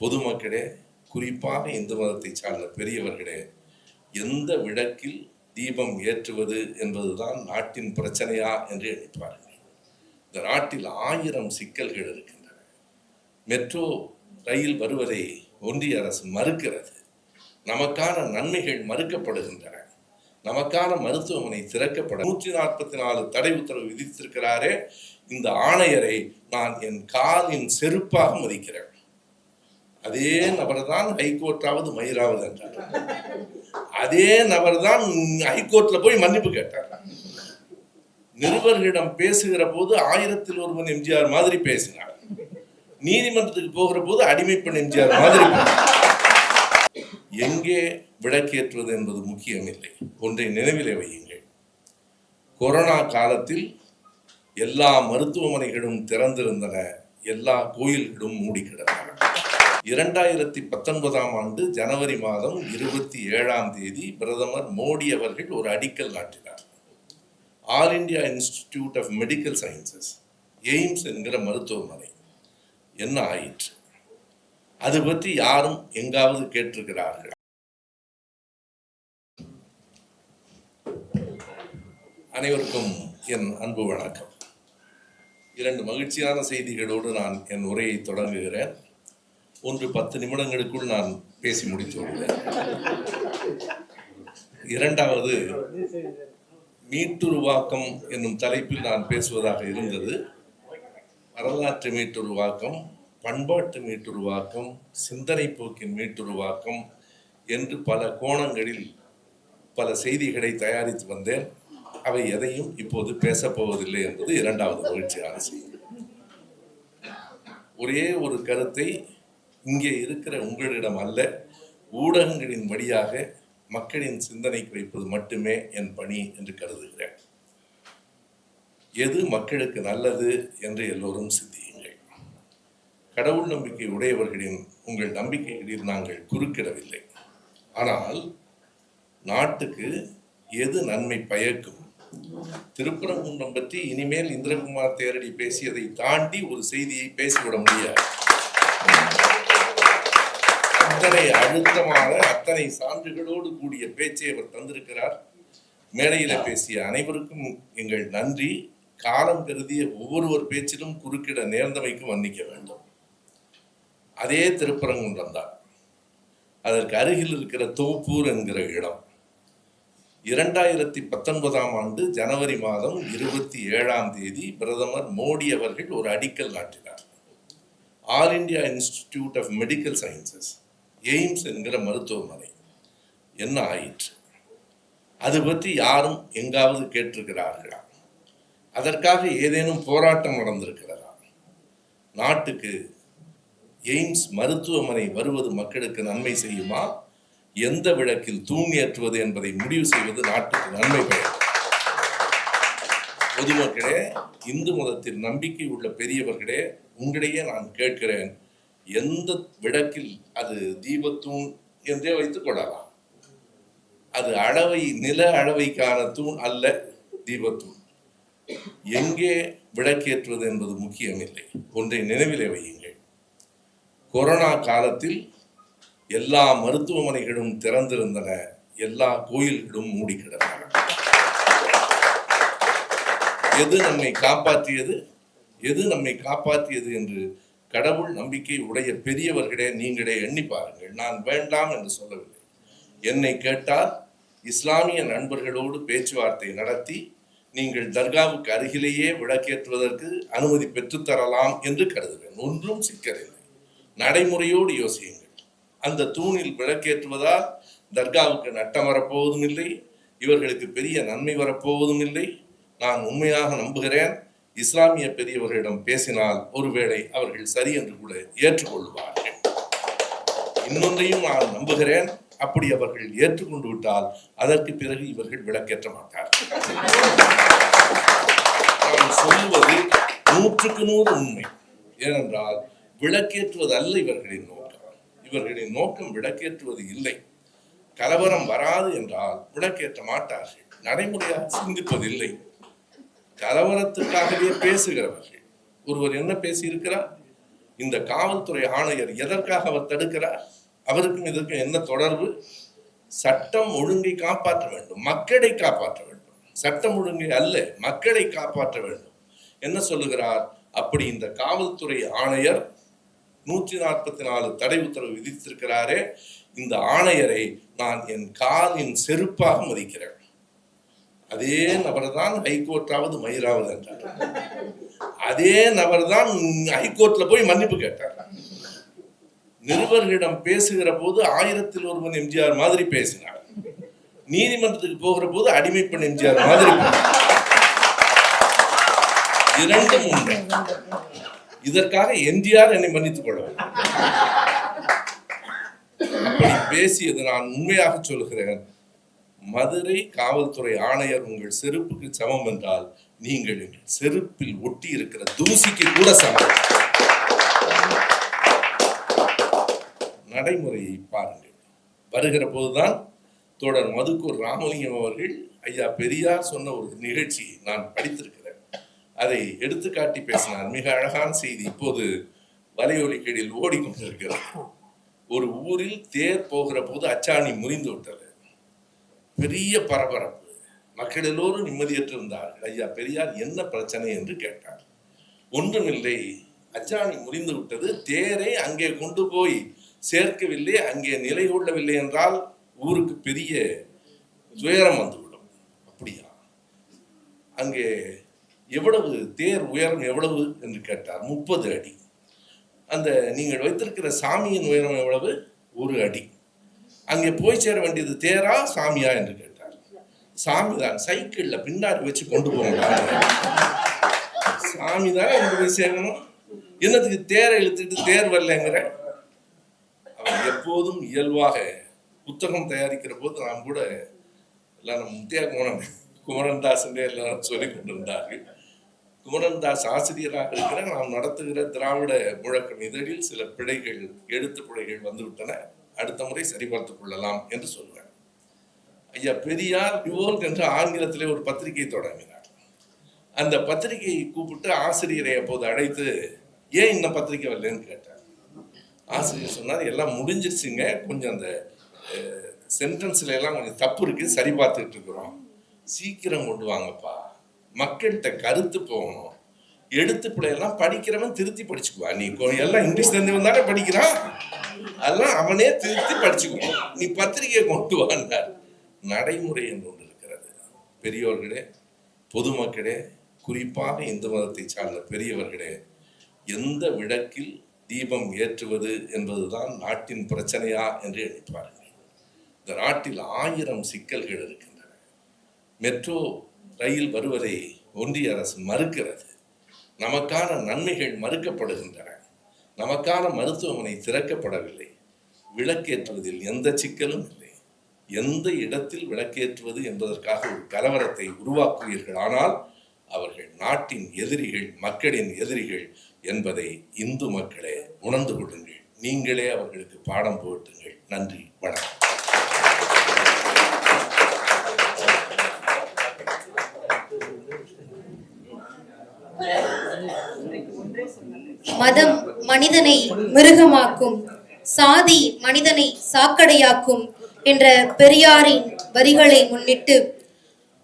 பொதுமக்களே குறிப்பாக இந்து மதத்தை சார்ந்த பெரியவர்களே எந்த விளக்கில் தீபம் ஏற்றுவது என்பதுதான் நாட்டின் பிரச்சனையா என்று எண்ணிப்பார்கள் இந்த நாட்டில் ஆயிரம் சிக்கல்கள் இருக்கின்றன. மெட்ரோ ரயில் வருவதை ஒன்றிய அரசு மறுக்கிறது. நமக்கான நன்மைகள் மறுக்கப்படுகின்றன. நமக்கான மருத்துவமனை திறக்கப்பட நூற்றி நாற்பத்தி நாலு தடை உத்தரவு விதித்திருக்கிறாரே. இந்த ஆணையரை நான் என் காலின் செருப்பாக மதிக்கிறேன். அதே நபர்தான் ஹைகோர்ட்டாவது மயிராவது என்றார் அதே நபர்தான் ஹைகோர்ட்ல போய் மன்னிப்பு கேட்டார். நிருபர்களிடம் பேசுகிற போது ஆயிரத்தில் ஒருவன் எம்ஜிஆர் மாதிரி பேசினார். நீதிமன்றத்துக்கு போகிற போது அடிமைப்பெண் எம்ஜிஆர் மாதிரி எங்கே விளக்கேற்றுவது என்பது முக்கியமில்லை. ஒன்றை நினைவிலே வையுங்கள். கொரோனா காலத்தில் எல்லா மருத்துவமனைகளும் திறந்திருந்தன. எல்லா கோயில்களும் மூடி கிடந்தன இரண்டாயிரத்தி பத்தொன்பதாம் ஆண்டு ஜனவரி மாதம் இருபத்தி ஏழாம் தேதி பிரதமர் மோடி அவர்கள் ஒரு அடிக்கல் நாட்டினார். All India institute of medical sciences AIIMS என்கிற மருத்துவமனை. என்ன ஆயிற்று? அது பற்றி யாரும் எங்காவது கேட்டிருக்கிறார்கள்? அனைவருக்கும் என் அன்பு வணக்கம். இரண்டு மகிழ்ச்சியான செய்திகளோடு நான் என் உரையை தொடங்குகிறேன். ஒன்று பத்து நிமிடங்களுக்குள் நான் பேசி முடித்து வருவேன் இரண்டாவது மீட்டுருவாக்கம் என்னும் தலைப்பில் நான் பேசுவதாக இருந்தது. வரலாற்று மீட்டுருவாக்கம் பண்பாட்டு மீட்டுருவாக்கம் சிந்தனை போக்கின் மீட்டுருவாக்கம் என்று பல கோணங்களில் பல செய்திகளை தயாரித்து வந்தேன். அவை எதையும் இப்போது பேசப் போவதில்லை என்பது இரண்டாவது மகிழ்ச்சியான செய்தி. ஒரே ஒரு கருத்தை இங்கே இருக்கிற உங்களிடம் அல்ல ஊடகங்களின் வழியாக மக்களின் சிந்தனைக்கு வைப்பது மட்டுமே என் பணி என்று கருதுகிறேன். எது மக்களுக்கு நல்லது என்று எல்லோரும் சிந்தியுங்கள். கடவுள் நம்பிக்கை உடையவர்களின் உங்கள் நம்பிக்கைகளில் நாங்கள் குறுக்கிடவில்லை. ஆனால் நாட்டுக்கு எது நன்மை பயக்கும்? திருப்பரங்குன்றம் பற்றி இனிமேல் இந்திரகுமார் தேரடி பேசியதை தாண்டி ஒரு செய்தியை பேசிவிட முடியாது. அத்தனை அழுத்தமாக அத்தனை சான்றுகளோடு கூடிய பேச்சை அவர் தந்திருக்கிறார். மேடையில பேசிய அனைவருக்கும் எங்கள் நன்றி. காலம் கருதிய ஒவ்வொருவர் பேச்சிலும் குறுக்கிட நேர்ந்தமைக்கு மன்னிக்க வேண்டும். அதே திருப்பரங்குன்றம் தான் அதற்கு அருகில் இருக்கிற தோப்பூர் என்கிற இடம். இரண்டாயிரத்தி பத்தொன்பதாம் ஆண்டு ஜனவரி மாதம் இருபத்தி ஏழாம் தேதி பிரதமர் மோடி அவர்கள் ஒரு அடிக்கல் நாட்டினார். All India institute of medical sciences. AIIMS என்கிற மருத்துவமனை. என்ன ஆயிற்று? அது பற்றி யாரும் எங்காவது கேட்டிருக்கிறார்களா? அதற்காக ஏதேனும் போராட்டம் நடந்திருக்கிறதா? நாட்டுக்கு எய்ம்ஸ் மருத்துவமனை வருவது மக்களுக்கு நன்மை செய்யுமா? எந்த விளக்கில் தூங்கியேற்றுவது என்பதை முடிவு செய்வது நாட்டுக்கு நன்மை பயக்கும் பொதுமக்களே இந்து மதத்தில் நம்பிக்கை உள்ள பெரியவர்களே உங்களிடையே நான் கேட்கிறேன். எந்த விளக்கில் அது தீபத்தூண் என்றே வைத்துக் கொள்ளலாம். அது அளவை நில அளவைக்கான தூண் அல்ல தீபத்தூண். எங்கே விளக்கேற்றுவது என்பது முக்கியமில்லை. ஒன்றை நினைவிலே வையுங்கள். கொரோனா காலத்தில் எல்லா மருத்துவமனைகளும் திறந்திருந்தன. எல்லா கோயில்களும் மூடி கிடந்தன. எது நம்மை காப்பாற்றியது? எது நம்மை காப்பாற்றியது என்று கடவுள் நம்பிக்கை உடைய பெரியவர்களே நீங்களே எண்ணி பாருங்கள். நான் வேண்டாம் என்று சொல்லவில்லை. என்னை கேட்டால் இஸ்லாமிய நண்பர்களோடு பேச்சுவார்த்தை நடத்தி நீங்கள் தர்காவுக்கு அருகிலேயே விளக்கேற்றுவதற்கு அனுமதி பெற்றுத்தரலாம் என்று கருதுவேன். ஒன்றும் சிக்கலில்லை. நடைமுறையோடு யோசியுங்கள். அந்த தூணில் விளக்கேற்றுவதால் தர்காவுக்கு நட்டம் வரப்போவதும் இல்லை இவர்களுக்கு பெரிய நன்மை வரப்போவதும் இல்லை நான் உண்மையாக நம்புகிறேன். இஸ்லாமிய பெரியவர்களிடம் பேசினால் ஒருவேளை அவர்கள் சரி என்று கூட ஏற்றுக்கொள்வார்கள். இன்னொன்றையும் நான் நம்புகிறேன். அப்படி அவர்கள் ஏற்றுக்கொண்டு விட்டால் அதற்கு பிறகு இவர்கள் விளக்கேற்ற மாட்டார்கள். நான் சொல்லுவது நூற்றுக்கு நூறு உண்மை. ஏனென்றால் விளக்கேற்றுவது அல்ல இவர்களின் நோக்கம். இவர்களின் நோக்கம் விளக்கேற்றுவது இல்லை. கலவரம் வராது என்றால் விளக்கேற்ற மாட்டார்கள். நடைமுறையாக சிந்திப்பதில்லை. கலவரத்துக்காகவே பேசுகிறவர்கள். ஒருவர் என்ன பேசியிருக்கிறார்? இந்த காவல்துறை ஆணையர் எதற்காக அவர் தடுக்கிறார்? அவருக்கும் இதற்கும் என்ன தொடர்பு? சட்டம் ஒழுங்கை காப்பாற்ற வேண்டும். மக்களை காப்பாற்ற வேண்டும். சட்டம் ஒழுங்கை அல்ல மக்களை காப்பாற்ற வேண்டும். என்ன சொல்லுகிறார்? அப்படி இந்த காவல்துறை ஆணையர் நூற்றி நாற்பத்தி நாலு தடை உத்தரவு விதித்திருக்கிறாரே இந்த ஆணையரை நான் என் காலின் செருப்பாக மதிக்கிறேன். அதே நபர் தான் ஹைகோர்ட்டாவது மயிராவது என்றார். அதே நபர் தான் ஹைகோர்ட்ல போய் மன்னிப்பு கேட்டார். நிருபர்களிடம் பேசுகிற போது ஆயிரத்தில் ஒருவன் எம்ஜிஆர் மாதிரி பேசினார். நீதிமன்றத்துக்கு போகிற போது அடிமைப்பெண் எம்ஜிஆர் மாதிரி இரண்டும் உண்டு. இதற்காக எம்ஜிஆர் என்னை மன்னித்துக் கொள்ள அப்படி பேசியது நான் உண்மையாக சொல்கிறேன். மதுரை காவல்துறை ஆணையர் உங்கள் செருப்புக்கு சமம் என்றால் நீங்கள் எங்கள் செருப்பில் ஒட்டி இருக்கிற தூசிக்கு கூட சமம். நடைமுறையை பாருங்கள். வருகிற போதுதான் தோழர் மதுக்கூர் ராமலிங்கம் அவர்கள் ஐயா பெரியார் சொன்ன ஒரு நிகழ்ச்சி நான் படித்திருக்கிறேன். அதை எடுத்துக்காட்டி பேசினார் மிக அழகான செய்தி இப்போது வலையொலிக்கடியில் ஓடிக்கொண்டிருக்கிறது. ஒரு ஊரில் தேர் போகிற போது அச்சாணி முறிந்து விட்டது. பெரிய பரபரப்பு. மக்கள் எல்லோரும் நிம்மதியற்று இருந்தார்கள். ஐயா பெரியார் என்ன பிரச்சனை என்று கேட்டார். ஒன்றுமில்லை. அச்சாணி முறிந்து விட்டது. தேரை அங்கே கொண்டு போய் சேர்க்கவில்லை. அங்கே நிலை கொள்ளவில்லை என்றால் ஊருக்கு பெரிய துயரம் வந்துவிடும். அப்படியா? அங்கே எவ்வளவு தேர் உயரம் எவ்வளவு என்று கேட்டார். முப்பது அடி. அந்த நீங்கள் வைத்திருக்கிற சாமியின் உயரம் எவ்வளவு? ஒரு அடி. அங்கே போய் சேர வேண்டியது தேரா சாமியா என்று கேட்டார். சாமி தான் சைக்கிளில் பின்னாடி வச்சு கொண்டு போவாங்க சாமி தான் கொண்டு போய் சேரணும். என்னத்துக்கு தேரை இழுத்துட்டு தேர் வரலங்கிற? அவர் எப்போதும் இயல்பாக புத்தகம் தயாரிக்கிற போது நான் கூட எல்லாம் நம்ம முத்தியா குமரன் குமரன் தாசன் எல்லாரும் சொல்லி கொண்டிருந்தார்கள். குமரன் தாஸ் ஆசிரியராக இருக்கிற நாம் நடத்துகிற திராவிட முழக்கம் இதழில் சில பிழைகள் எழுத்து பிழைகள் வந்துவிட்டன. அடுத்த முறை சரிபார்த்துக் கொள்ளலாம் என்று சொல்வார். ஐயா பெரியார் ரிவோல்ட் என்று ஆங்கிலத்திலே ஒரு பத்திரிகை தொடங்கினார். அந்த பத்திரிகையை கூப்பிட்டு ஆசிரியரை அப்போது அழைத்து ஏன் இந்த பத்திரிகை வரலன்னு கேட்டார். ஆசிரியர் சொன்னார் எல்லாம் முடிஞ்சிருச்சுங்க. கொஞ்சம் அந்த சென்டென்ஸ்ல எல்லாம் கொஞ்சம் தப்பு இருக்கு. சரி பார்த்துட்டு இருக்கிறோம். சீக்கிரம் கொண்டு வாங்கப்பா. மக்கள்கிட்ட கருத்து போகணும். எழுத்து பிள்ளையெல்லாம் படிக்கிறவன் திருத்தி படிச்சுக்குவா நீ எல்லாம் இங்கிலீஷ் தெரிஞ்சவன் தானே படிக்கிறான். அதெல்லாம் அவனே திருத்தி படிச்சுக்குவான். நீ பத்திரிகையை கொண்டு வந்தார் நடைமுறை என்று ஒன்று இருக்கிறது. பெரியோர்களே பொதுமக்களே குறிப்பாக இந்து மதத்தை சார்ந்த பெரியவர்களே எந்த விளக்கில் தீபம் ஏற்றுவது என்பதுதான் நாட்டின் பிரச்சனையா என்று எண்ணிப்பாருங்கள் இந்த நாட்டில் ஆயிரம் சிக்கல்கள் இருக்கின்றன. மெட்ரோ ரயில் வருவதை ஒன்றிய அரசு மறுக்கிறது. நமக்கான நன்மைகள் மறுக்கப்படுகின்றன. நமக்கான மருத்துவமனை திறக்கப்படவில்லை. விளக்கேற்றுவதில் எந்த சிக்கலும் இல்லை. எந்த இடத்தில் விளக்கேற்றுவது என்பதற்காக ஒரு கலவரத்தை உருவாக்குவீர்கள். ஆனால் அவர்கள் நாட்டின் எதிரிகள் மக்களின் எதிரிகள் என்பதை இந்து மக்களே உணர்ந்து கொள்ளுங்கள். நீங்களே அவர்களுக்கு பாடம் போட்டுங்கள் நன்றி. வணக்கம். மதம் மனிதனை மிருகமாக்கும் சாதி மனிதனை சாக்கடையாக்கும் என்ற பெரியாரின் வரிகளை முன்னிட்டு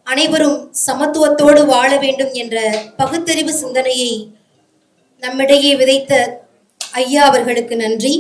அனைவரும் சமத்துவத்தோடு வாழ வேண்டும் என்ற பகுத்தறிவு சிந்தனையை நம்மிடையே விதைத்த ஐயா அவர்களுக்கு நன்றி.